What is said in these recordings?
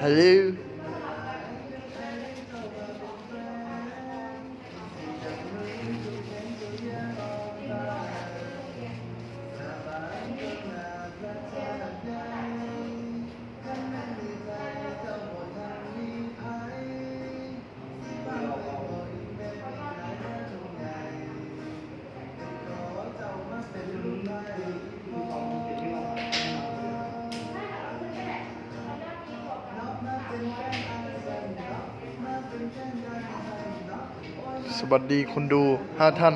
ฮั ดีคนดูห้าท่าน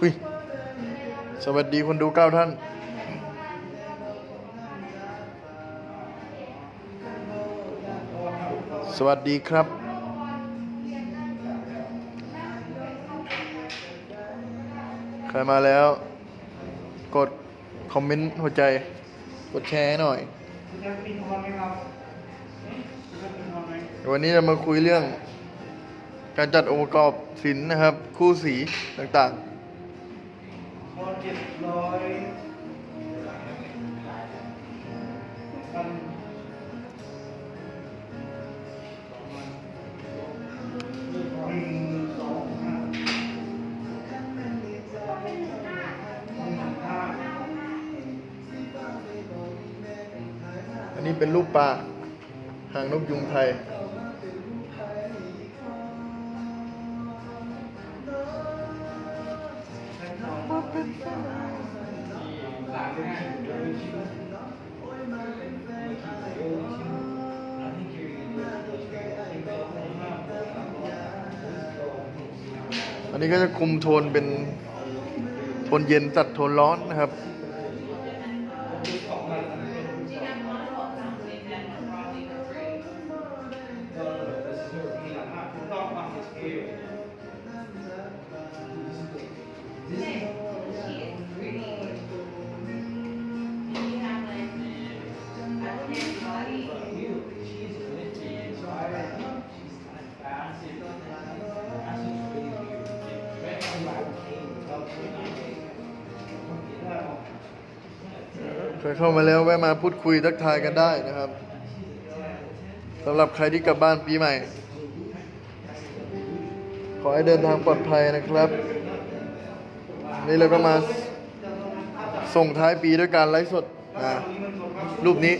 อุ้ย สวัสดีคนดูเก้าท่านสวัสดีครับ ใครมาแล้ว กดคอมเมนต์หัวใจ กดแชร์หน่อย วันนี้เรามาคุยเรื่อง การจัดองค์ประกอบศิลป์นะครับ คู่สีต่างพ เป็นรูปปลาหางนกยุงไทย อันนี้ก็จะคุมโทนเป็นโทนเย็นจัดโทนร้อนนะครับ พูดคุยทักทายกันได้นะครับสำหรับใครที่กลับบ้านปีใหม่ ขอให้เดินทางปลอดภัยนะครับ นี่เราก็มาส่งท้ายปีด้วยการไลฟ์สดนะรูปนี้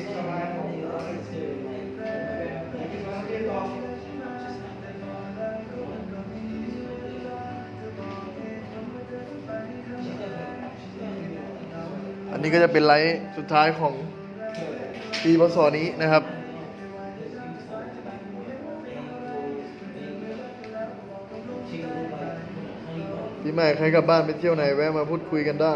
อันนี้ก็จะเป็นไลฟ์สุดท้ายของ ปีพศนี้นะครับปีใหม่ใครกลับบ้านไปเที่ยวไหนแวะมาพูดคุยกันได้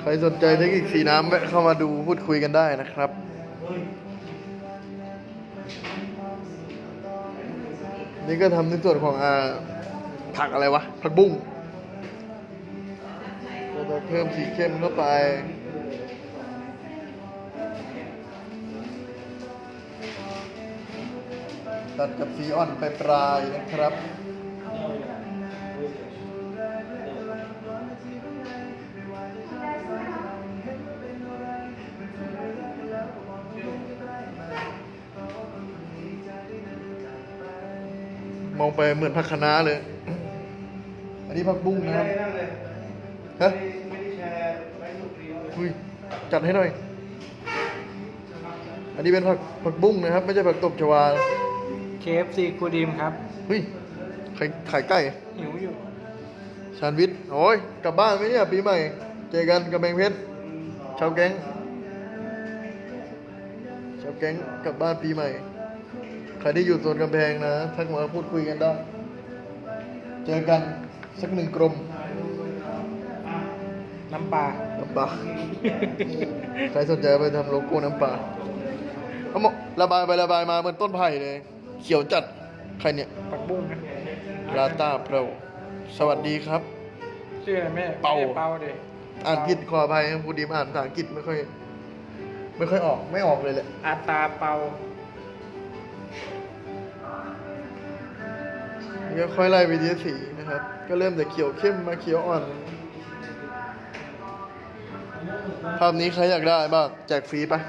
ใครสนใจเทคนิคสีน้ำแวะเข้ามาดูพูดคุยกันได้นะครับ นี่ก็ทำในส่วนของอ่าผักอะไรวะ ผักบุ้งเราจะเพิ่มสีเข้มเข้าไป ตัดกับสีอ่อนไปปลายนะครับ ไปเหมือนผักคะน้าเลย อันนี้ผักบุ้งไม่นะคได้รับ นั่นเลยฮะ ไม่ได้แชร์ไว้สุดฟรีเลยคุยจัดให้หน่อย อันนี้เป็นผักผักบุ้งนะครับ ไม่ใช่ผักตบชวา KFC กูดีมครับเฮ้ยไข่ไข่ไก่หิวอยู่ ชานวิทย์โอ้ยกลับบ้านไหมเนี่ยปีใหม่ เจอกันกับแบงเพชรชาวแก๊งชาวแก๊งกลับบ้านปีใหม่ ใครที่อยู่โซนกำแพงนะทักมาพูดคุยกันได้ เจอกันสักหนึ่งกลมน้ำปลาน้ำปลาใครสนใจไปทำโลโก้น้ำปลาเอาหมดระบายไประบายมาเหมือนต้นไผ่เลย เขียวจัด ใครเนี่ยปักบุ้งนะลาต้าโปรสวัสดีครับ ชื่ออะไรแม่เป่าแม่เปาดิอ่านผิดขออภัยครับครูดีมอ่านภาษาอังกฤษไม่ค่อย ไม่ค่อยออกไม่ออกเลยแหละอัตราเปา ก็ค่อยไล่ไปทีละสีนะครับ ก็เริ่มจากเขียวเข้มมาเขียวอ่อน ภาพนี้ใครอยากได้บ้างแจกฟรีปะ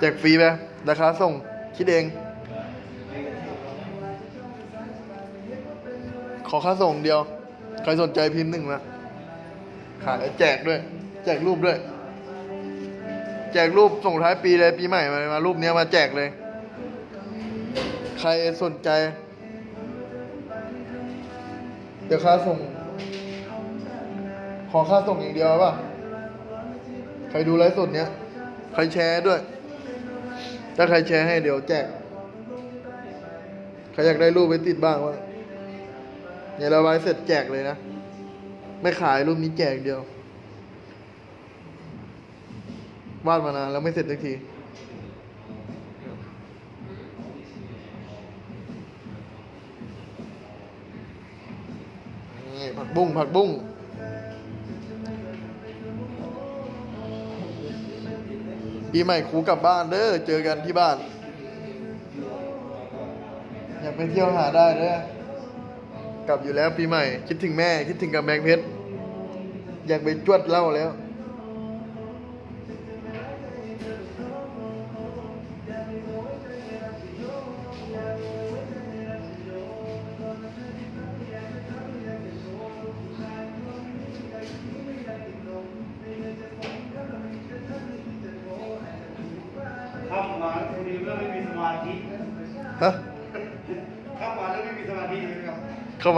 แจกฟรีไปราคาส่งคิดเอง ขอค่าส่งเดียว ใครสนใจพิมพ์หนึ่งมาขายแจกด้วย แจกรูปด้วย แจกรูปส่งท้ายปีเลยปีใหม่มามารูปเนี้ยมาแจกเลย ใครสนใจ เดี๋ยวค่าส่ง ขอค่าส่งอย่างเดียวป่ะ ใครดูไลฟ์สดเนี้ย ใครแชร์ด้วย ถ้าใครแชร์ให้เดี๋ยวแจก ใครอยากได้รูปไปติดบ้างวะเนี่ยเราไว้เสร็จแจกเลยนะ ไม่ขายรูปนี้แจกเดียว วาดมานานแล้วไม่เสร็จสักที นี่ ผักบุ้งผักบุ้งปีใหม่ครูกลับบ้านเด้อเจอกันที่บ้าน อยากไปเที่ยวหาได้เด้อกลับอยู่แล้วปีใหม่ คิดถึงแม่คิดถึงกับแบงเพชรอยากไปจวดเล่าแล้ว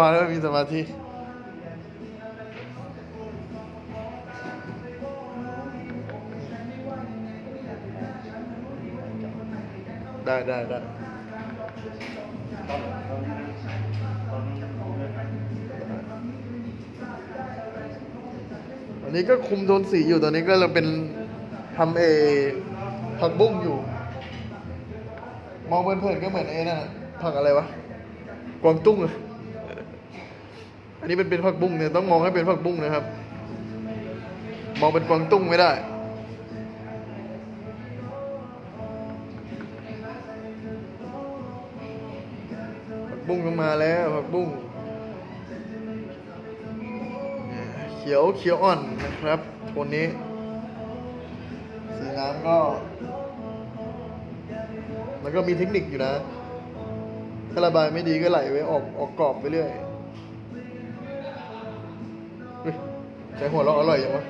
มาแล้วมีสมาธิได้ได้ได้อันนี้ก็คุมโทนสีอยู่ตอนนี้ก็เราเป็นทำเอผักบุ้งอยู่ มองเพลินๆก็เหมือนเอนั่นะผักอะไรวะ กวางตุ้งอะอั นนี้เป็นเป็นผักบุ้งเนี่ยต้องมองให้เป็นผักบุ้งนะครับ มองเป็นกวางตุ้งไม่ได้ ผักบุ้งก็มาแล้วผักบุ้งเขียวเขียวอ่อนนะครับโทนนี้ สีน้ำก็มันก็มีเทคนิคอยู่นะ ถ้าระบายไม่ดีก็ไหลไว้ออกออกกรอบไปเรื่อย ใช้หัวเราะอร่อยอย่างวะ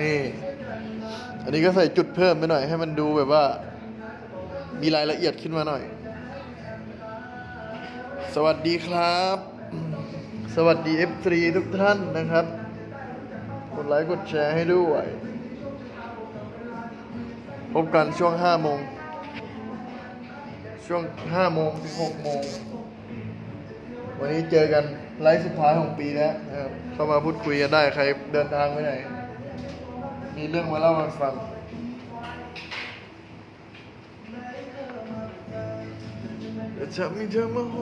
นี่ อันนี้ก็ใส่จุดเพิ่มไปหน่อย ให้มันดูแบบว่า มีรายละเอียดขึ้นมาหน่อย สวัสดีครับ สวัสดี F3 ทุกท่านนะครับ กดไลค์กดแชร์ให้ด้วย พบกันช่วง5โมง ช่วง5โมงถึง6โมง วันนี้เจอกันไลฟ์สุดท้ายของปีแล้วนะครับเข้ามาพูดคุยกันได้ใครเดินทางไปไหน มีเรื่องมาเล่ามาฟัง แต่จะมีเธอมาโห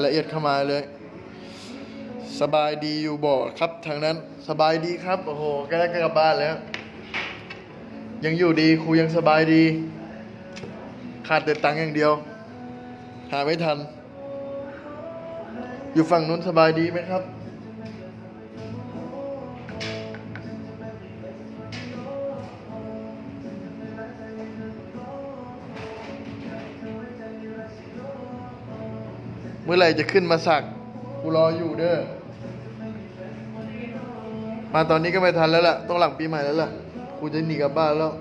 ายละเอียดเข้ามาเลย สบายดีอยู่บ่ครับทางนั้นสบายดีครับโอ้โหใกล้ๆกลับบ้านแล้ว ยังอยู่ดีครูยังสบายดี ขาดแต่ตังค์อย่างเดียว หาไม่ทัน อยู่ฝั่งนู้นสบายดีไหมครับ เมื่อไหร่จะขึ้นมาสักกูรออยู่เด้อ มาตอนนี้ก็ไม่ทันแล้วล่ะ ต้องหลังปีใหม่แล้วล่ะ กูจะหนีกลับบ้านแล้ว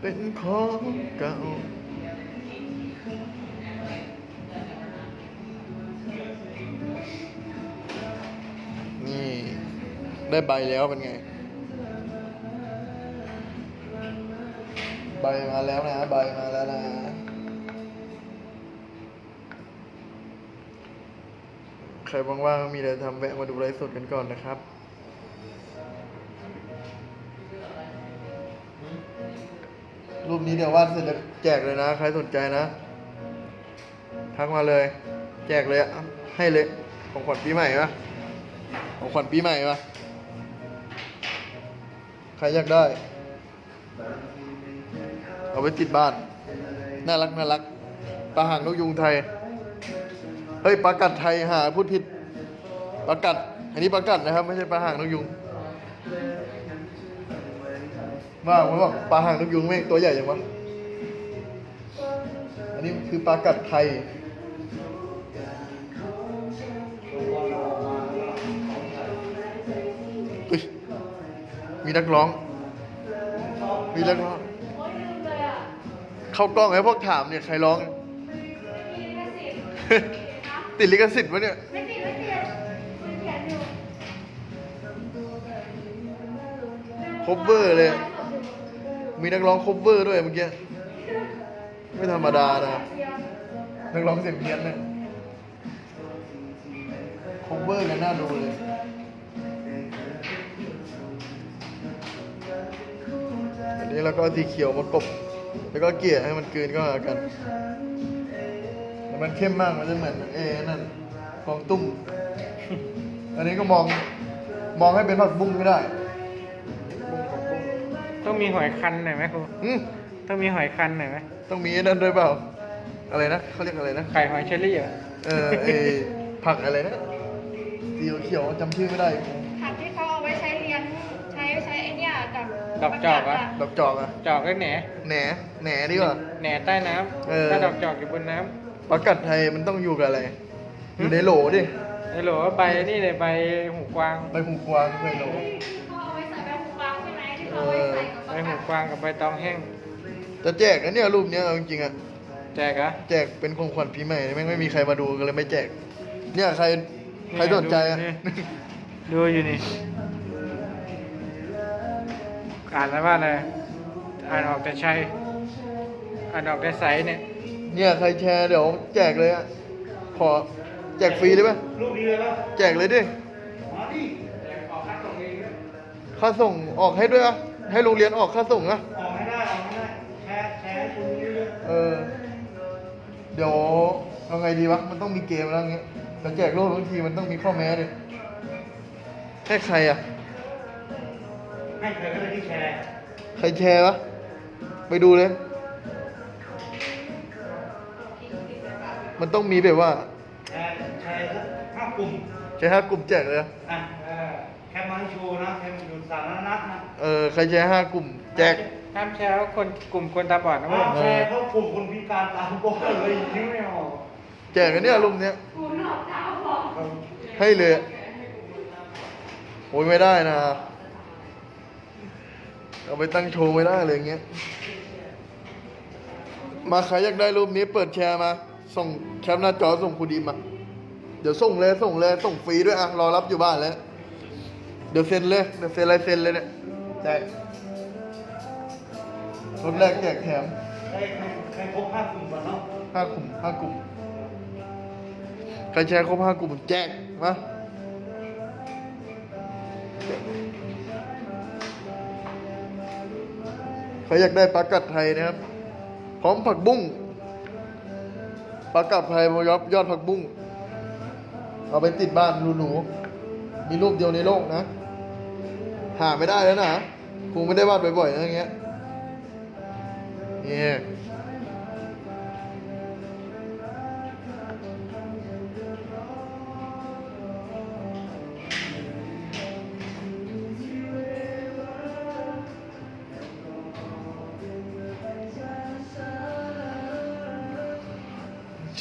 เป็นของเก่า ได้ใบแล้วเป็นไง ใบมาแล้วนะ ใบมาแล้วนะ ใครว่างๆมีอะไรทำแวะมาดูไลฟ์สดกันก่อนนะครับรูปนี้เดี๋ยววาดเสร็จจะแจกเลยนะ ใครสนใจนะ ทักมาเลย แจกเลยอะให้เลย ของขวัญปีใหม่ปะของขวัญปีใหม่ปะ รอยากได้ เอาไว้ติดบ้าน น่ารักน่ารักปลาหางนกยุงไทย เฮ้ยปลากัดไทยหาพูดผิดปลากัด อันนี้ปลากัดนะครับ ไม่ใช่ปลาหางนกยุงว่าผมบอกปลาหางนกยุงแม่งตัวใหญ่จังวะอันนี้คือปลากัดไทย มีนักร้อง มีนักร้องโอ้ยลืมเลยอะเข้ากล้องให้พวกถามเนี่ยใครร้องมีลิขสิทธิ์นะติดลิขสิทธิ์วะเนี่ย ไม่ติดไม่ติดคุณเขียนอยู่คบเวอร์เลย มีนักร้องคบเวอร์ด้วยเมื่อกี้ ไม่ธรรมดานะ นักร้องเสียงเพี้ยนเนี่ยคบเวอร์กันน่าดูเลย นนี้เราก็เอาสีเขียวมากบ แล้วก็เกลี่ยให้มันกลืนก็แล้วกันแต่มันเข้มมากมันจะเหมือนเอ้นั่นฟองตุ้ม อันนี้ก็มองมองให้เป็นผักบุ้งก็ได้ต้องมีหอยคันหน่อยไหมครูอืมต้องมีหอยคันหน่อยไหมต้องมีไอ้นั่นด้วยเปล่า อะไรนะเขาเรียกอะไรนะไข่หอยเชอรี่เหรอเออไอผักอะไรนะสีเขียวๆจำชื่อไม่ได้ ดอกจอกอะดอกจอกอะจอกก็แหนแหนแหนดีกว่าแหนใต้น้เออำถ้าดอกจอกอยู่บนน้ปลากัดไทยมันต้องอยู่กับอะไร อยู่ในโหลดิำไอ้โหลใบนี่เลยใบหูกวางใบหูกวางเคยโหล เขาเอาไว้ใส่ใบหูกวางใช่ไหมที่เขาเอาไว้ใส่กับใบหูกวางกับใบตองแห้ง จะแจกนะเนี่ยรูปเนี้ยเอาจริงๆอะแจกเหรอะแจกเป็นของขวัญปีใหม่แม่งไม่มีใครมาดูกันเลยไม่แจก เนี่ยใครใครสนใจอะ ดูอยู่นี่ อ่านแล้วว่าอะไรอ่านออกแต่ชัยอ่านออกแต่ใสเนี่ย เนี่ยใครแชร์เดี๋ยวแจกเลยอะขอแจกฟรีได้ปะรูปนี้เลยปะแจกเลยดิค่าส่งออกให้ด้วยอะให้โรงเรียนออกค่าส่งอะออกให้ได้ออกให้ได้แชร์แชร์ให้คุณเยอะเออเดี๋ยวเอาไงดีวะมันต้องมีเกมแล้วอย่างเงี้ยเราแจกโลกบางทีมันต้องมีข้อแม้ดิให้ใครอะ ๆให้ใครก็ได้ที่แชร์ใครแชร์วะ ไปดูเลย มันต้องมีแบบว่าแชร์แชร์สักห้ากลุ่มใช้ห้ากลุ่มแจกเลยอะอะเออแคปมาให้โชว์นะแคปอยู่สาธารณะนะเออใครแชร์ห้ากลุ่มแจก ห้ามแชร์ว่าคนกลุ่มคนตาบอดนะเว้ยห้ามแชร์เข้ากลุ่มคนพิการตาบอดเลยนึกไม่ออกแจกกันเนี่ยลุมเนี้ยหูหนวกตาบอดให้เลยอะโอ้ยไม่ได้นะ เอาไปตั้งโชว์ไม่ได้เลยอย่างเงี้ย มาใครอยากได้รูปนี้เปิดแชร์มา ส่งแคปหน้าจอส่งครูดีมา เดี๋ยวส่งเลยส่งเลยส่งฟรีด้วยอะรอรับอยู่บ้านแล้ว เดี๋ยวเซ็นเลยเดี๋ยวเซ็นลายเซ็นเลยเนี่ยแจกรถแรกแจกแถมใครใครใครครบห้ากลุ่มก่อนเนาะห้ากลุ่มห้ากลุ่มใครแชร์ครบห้ากลุ่มแจกมา ครอยากได้ปลากัดไทยนะครับ พร้อมผักบุ้งปลากัดไทยพยอบยอดผักบุ้งเอาไปติดบ้านหนูๆมีรูปเดียวในโลกนะ หาไม่ได้แล้วนะคงไม่ได้วาดบ่อยๆนะอย่างเงี้ยเนี่ย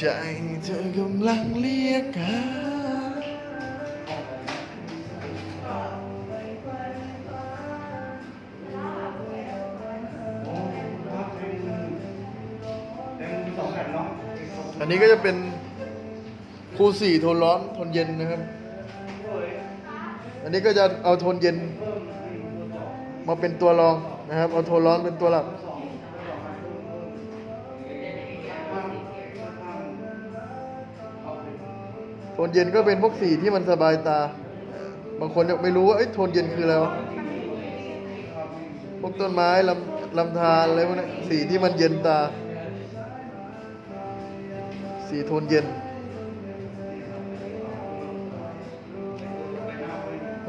จเธอกำลังเรียกหาอันนี้ก็จะเป็นคูสี่โทนร้อนโทนเย็นนะครับ อันนี้ก็จะเอาโทนเย็น มาเป็นตัวรองนะครับ เอาโทนร้อนเป็นตัวหลัก นเย็นก็เป็นพวกสีที่มันสบายตา บางคนยังไม่รู้ว่าเอ้โทนเย็นคืออะไรวะพวกต้นไม้ลำลำธารอะไรพวกนี้สีที่มันเย็นตา สีโทนเย็น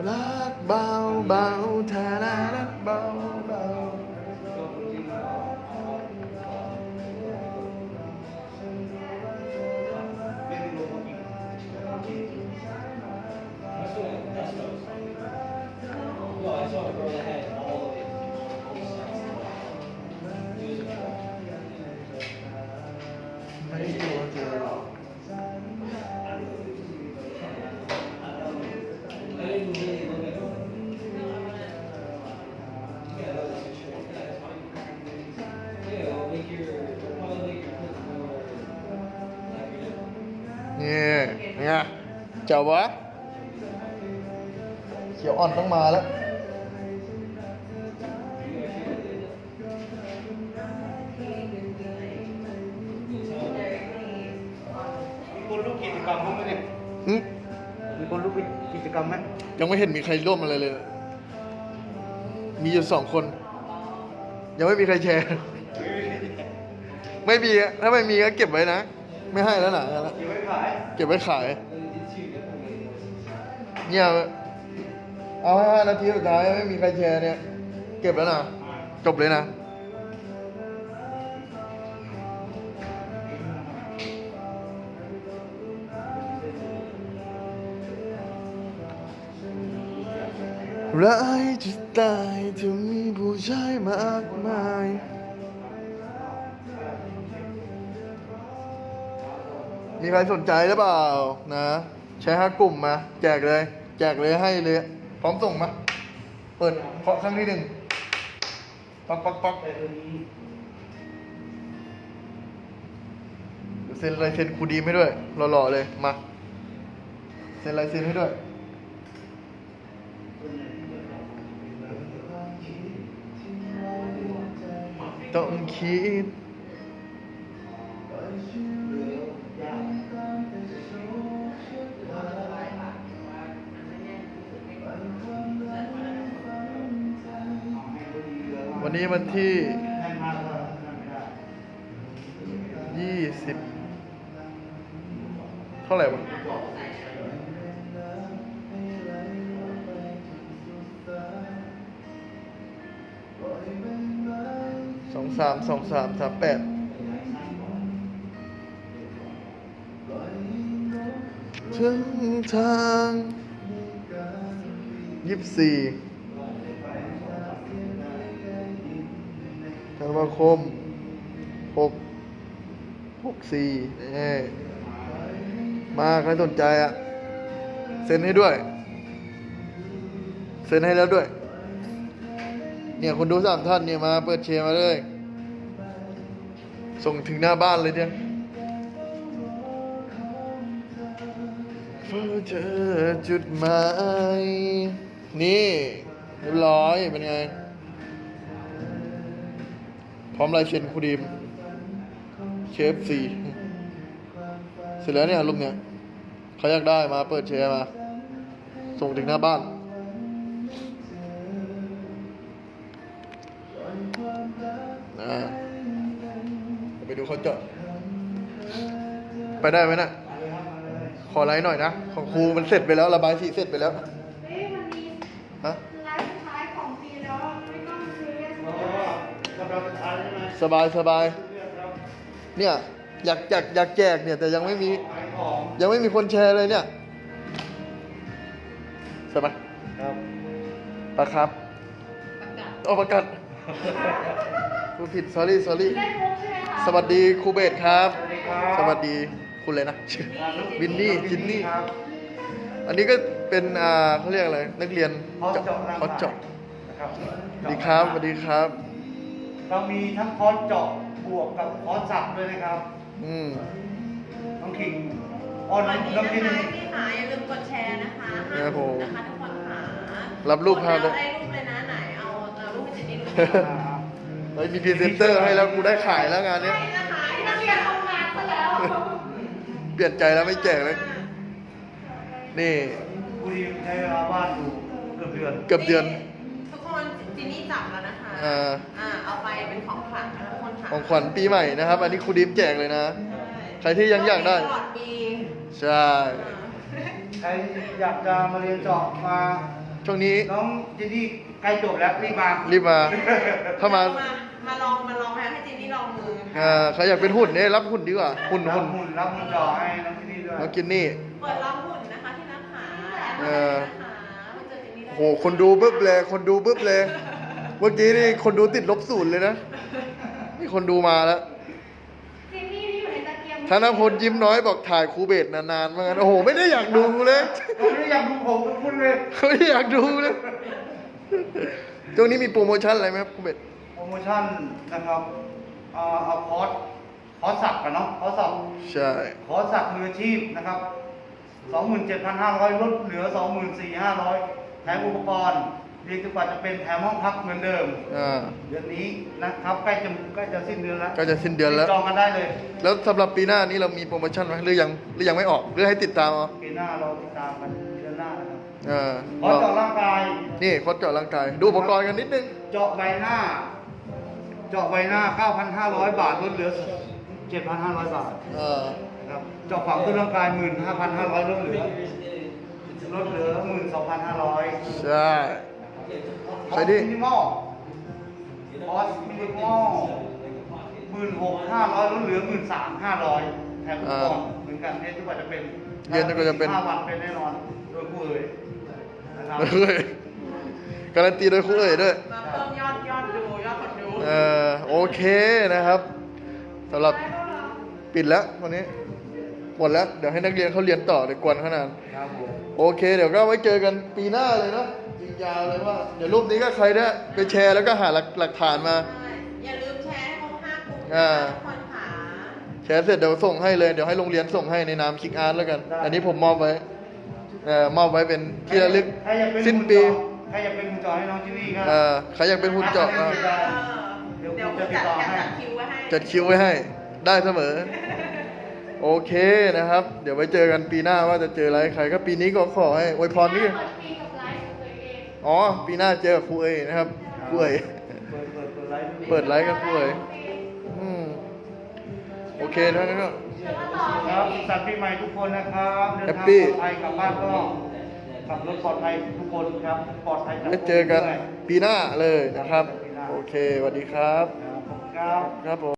รักเบาเบาทารารักเบาเบา ไม่กลัวเจอนี่ไงเจ้าวะเขียวอ่อนต้องมาแล้วมี ยังไม่เห็นมีใครร่วมอะไรเลย มีอยู่สองคน ยังไม่มีใครแชร์ ไม่มี ถ้าไม่มีก็เก็บไว้นะ ไม่ให้แล้วนะงั้นะเก็บไว้ขายเก็บไว้ขาย เนี่ยเอาให้ห้านาทีสุดท้ายไม่มีใครแชร์เนี่ย เก็บแล้วนะ จบเลยนะ ร้ายจะตายถ้ามีผู้ชายมากมายมีใครสนใจหรือเปล่านะแชร์ห้ากลุ่มมาแจกเลย แจกเลยให้เลย พร้อมส่งมา เปิดเคาะครั้งที่หนึ่งปักปักปักเดี๋ยวเซ็นลายเซ็นครูดีไม่ด้วยหล่อๆเลยมาเซ็นลายเซ็นให้ด้วย ต้องคิด วันนี้วันที่ยี่สิบเท่าไหร่วะ องสามสองสามสามแปดถึงทางยี่สิบสี่ธันวาคมหกหกสี่นี่มาใครสนใจอะ เซ็นให้ด้วย เซ็นให้แล้วด้วย เนี่ยคนดูสามท่านเนี่ยมาเปิดเชียร์มาเลย ส่งถึงหน้าบ้านเลยเนี่ยเฝ้าเจอจุดหมายนี่เรียบร้อยเป็นไง พร้อมลายเซ็นครูดีมเคฟซีเสร็จแล้วเนี่ยรูปเนี่ยเขาอยากได้มาเปิดแชร์มา ส่งถึงหน้าบ้านนะ เดี๋ยวไปดูเขาเจาะไปได้ไหมนะขอไลน์หน่อยนะ ของครูมันเสร็จไปแล้ว ระบายสีเสร็จไปแล้วเฮ้ยมันมีฮะไลฟ์สุดท้ายของปีแล้วอะไม่ต้องซื้อเลยเพราะว่ากำลังจะทานใช่ไหมสบายสบายเลือกครับเนี่ยอยากอยากอยากแจกเนี่ย แต่ยังไม่มีขายของยังไม่มีคนแชร์เลยเนี่ยใช่ไหมครับปะครับโอ้ประกาศ พูดผิด sorry sorry ได้มุกใช่ไหมคะสวัสดีครูเบสครับสวัสดีครับ สวัสดีคุณเลยนะชื่อวินนี่จินนี่ ครับอันนี้ก็เป็นอ่าเขาเรียกอะไร นักเรียนคอร์สเจาะร่างคอร์สเจาะนะครับสวัสดีครับสวัสดีครับ เรามีทั้งคอร์สเจาะบูวกกับคอร์สสับด้วยนะครับ อืม น้องขิงอ้อนวันนี้น้องนะขิงคะพี่ขาอย่าลืมกดแชร์นะคะห้าครับผมนะคะทุกคนขารัรับรูปภาพด้ด้ววยยได้รูปเลยนะไหนเอาเอารูปให้เจนนี่ดู เฮ้ยมีพรีเซนเตอร์ให้แล้วกูได้ขายแล้วงานเนี้ยใช่นะคะนักเรียนทำงานซะแล้วเปลี่ยนใจแล้วไม่แจกเลย นี่คุยใช้เวลาบ้านอยู่เกือบเดือนเกือบเดือน ทุกคนจินนี่จับแล้วนะคะอ่า อ่าเอาไปเป็นของขวัญนะทุกคนค่ะของขวัญปีใหม่นะครับ อันนี้ครูดิมแจกเลยนะ ใครที่ยังอยากได้ ตลอดปีใช่ใครอยากจะมาเรียนเจาะมา ช่วงนี้ น้องเจนนี่ ใกล้จบแล้วรีบมารีบมา ถ้ามามามาลองมาลองให้จินนี่ลองมืออ่าใครอยากเป็นหุ่นเนี่ยรับหุ่นดีกว่าหุ่นรับหุ่นหุ่นรับหุ่นเจาะให้น้องเจนนี่ด้วยน้องกินนี่เปิดรับหุ่นนะคะที่รักขาแอปเอมาอได้นะคะมาเจอจินนี่ได้โหคนดูบึ๊บเลยคนดูบึ๊บเลย เมื่อกี้นี่คนดูติดลบศูนย์เลยนะนี่คนดูมาแล้วซีนี่ที่อยู่ในตะเกียงธนพลยิ้มน้อยบอกถ่ายครูเบสนานๆมากันโอ้โหไม่ได้อยากดูเลยน้องนี่อยากดูผมกับคุณเลยไม่ได้อยากดูเลย ช่วงนี้มีโปรโมชั่นอะไรไหมครับครูเบสโปรโมชั่นนะครับเอาเอาคอร์สคอร์สสับกันเนาะคอร์สสับใช่ขอสักมืออาชีพนะครับ 27,500ลดเหลือ 24,500แถมอุปกรณ์เรียกจนกว่าจะเป็นแถมห้องพักเหมือนเดิม อ่า เดือนนี้นะครับใกล้จะใกล้จะสิ้นเดือนแล้วใกล้จะสิ้นเดือนแล้ว จองกันได้เลยแล้วสำหรับปีหน้านี้เรามีโปรโมชั่นไหมหรือยังหรือยังไม่ออกหรือให้ติดตามเอา ปีหน้าเราติดตามกัน เดือนหน้านะครับเออขอเจาะร่างกาย นี่โคดเจาะร่างกาย ดูอุปกรณ์กันนิดนึง เจาะใบหน้า เจาะใบหน้า 9,500 บาทลดเหลือ 7,500 บาท เออนะครับเจาะฝังต้นร่างกาย 15,500ลดเหลือลดเหลือ 12,500 ใช่ใครที่มินิมอลคอสมินิมอลหมื่นหกห้าร้อยลดเหลือหมื่นสามห้าร้อยแถมก่อนเหมือนกันเรียนจนกว่าจะเป็นเรียนจนกว่าจะเป็นห้าวันเป็นแน่นอนโดยผู้เอ๋ย นะครับเฮ้ยการันตีโดยครูเอ๋ยด้วยมาเพิ่มยอดยอดดูยอดคนดูเออโอเคนะครับสำหรับปิดแล้ววันนี้หมดแล้วเดี๋ยวให้นักเรียนเขาเรียนต่อเดี๋ยวกวนเขานานครับผมโอเค เดี๋ยวก็ไว้เจอกันปีหน้าเลยเนาะยิงยาวเลยว่า เดี๋ยวรูปนี้ก็ใครได้ไปแชร์แล้วก็หาหลักหลักฐานมาใช่อย่าลืมแชร์ให้ครบห้ากลุ่มอ่าทุกคนขาแชร์เสร็จเดี๋ยวส่งให้เลยเดี๋ยวให้โรงเรียนส่งให้ในนามคิกอาร์ตแล้วกัน อันนี้ผมมอบไว้ เอ่อมอบไว้เป็นที่ระลึกใครอยากเป็นสิ้นหุ่ปีเจาะใครอยากเป็นหุ่นเจอให้น้องจินนี่ก็เอ่อใครอยากเป็นหุ่นเจาะเอก็อเดี๋ยวเดี๋ยวผมจะติดจัดต่อให้จัดคิวไว้ให้ จัดคิวไว้ให้ ได้เสมอ โอเคนะครับ เดี๋ยวไว้เจอกันปีหน้าว่าจะเจออะไรใครก็ปีนี้ก็ขอให้อวยพรนี่ เปิดปีกับไลฟ์ของตัวเอง อ๋อ ปีหน้าเจอกับครูเอ๋ยนะครับครูเอ๋ยเปิดเปิดเปิดไลฟ์ เปิดไลฟ์กับครูเอ๋ยอืมโอเคทั้งนั้นก็เดี๋ยวมาต่อ ครับสัตว์ปีใหม่ทุกคนนะครับเดินแฮปทางปี้ปลอดภัยกลับบ้านก็ขับรถปลอดภัยทุกคนครับปลอดภัยจากไว้เจอกันโควิดด้วยปีหน้าเลยนะครับ โอเคสวัสดีครับ ครับผมครับครับผม